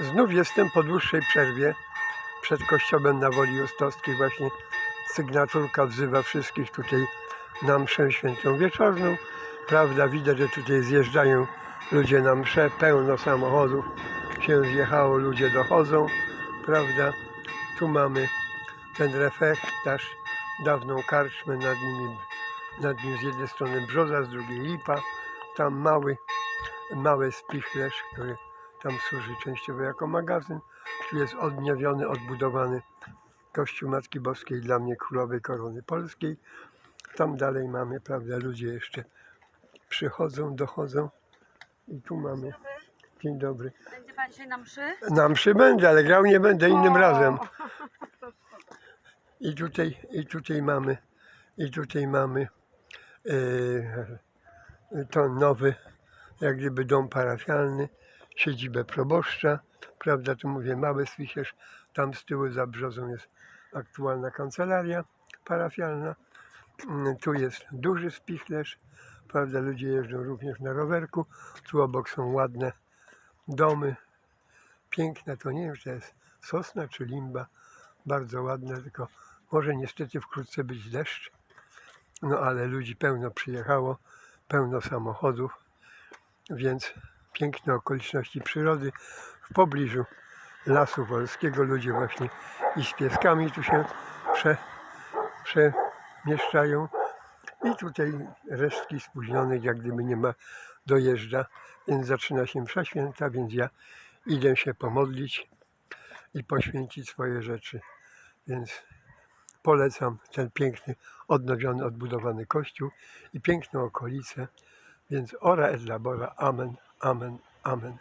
Znów jestem po dłuższej przerwie przed kościołem na Woli Ostowskiej. Właśnie sygnaturka wzywa wszystkich tutaj na mszę świętą wieczorną. Prawda, widać, że tutaj zjeżdżają ludzie na mszę, pełno samochodów się zjechało, ludzie dochodzą, prawda. Tu mamy ten refektarz, dawną karczmę, nad nim, nad nim z jednej strony brzoza, z drugiej lipa. Tam mały, mały spichlerz, który tam służy częściowo jako magazyn. Tu jest odnowiony, odbudowany Kościół Matki Boskiej dla mnie Królowej Korony Polskiej. Tam dalej mamy, prawda, ludzie jeszcze przychodzą, dochodzą. I tu mamy, dzień dobry. Będzie pan dzisiaj na mszy? Na mszy będę, ale grał nie będę innym O! razem. I tutaj, i tutaj mamy, i tutaj mamy e, to nowy, jak gdyby dom parafialny, siedzibę proboszcza, prawda, tu mówię mały spichlerz, tam z tyłu za brzozą jest aktualna kancelaria parafialna, Mm, tu jest duży spichlerz, prawda, ludzie jeżdżą również na rowerku, tu obok są ładne domy, piękne, to nie wiem, czy to jest sosna czy limba, bardzo ładne, tylko może niestety wkrótce być deszcz, no ale ludzi pełno przyjechało, pełno samochodów, więc piękne okoliczności przyrody w pobliżu Lasu Wolskiego, ludzie właśnie i z pieskami tu się prze, przemieszczają i tutaj resztki spóźnionych, jak gdyby nie ma, dojeżdża, więc zaczyna się msza święta, więc ja idę się pomodlić i poświęcić swoje rzeczy. Więc polecam ten piękny, odnowiony, odbudowany kościół i piękną okolicę. Więc ora et labora. Amen, amen, amen.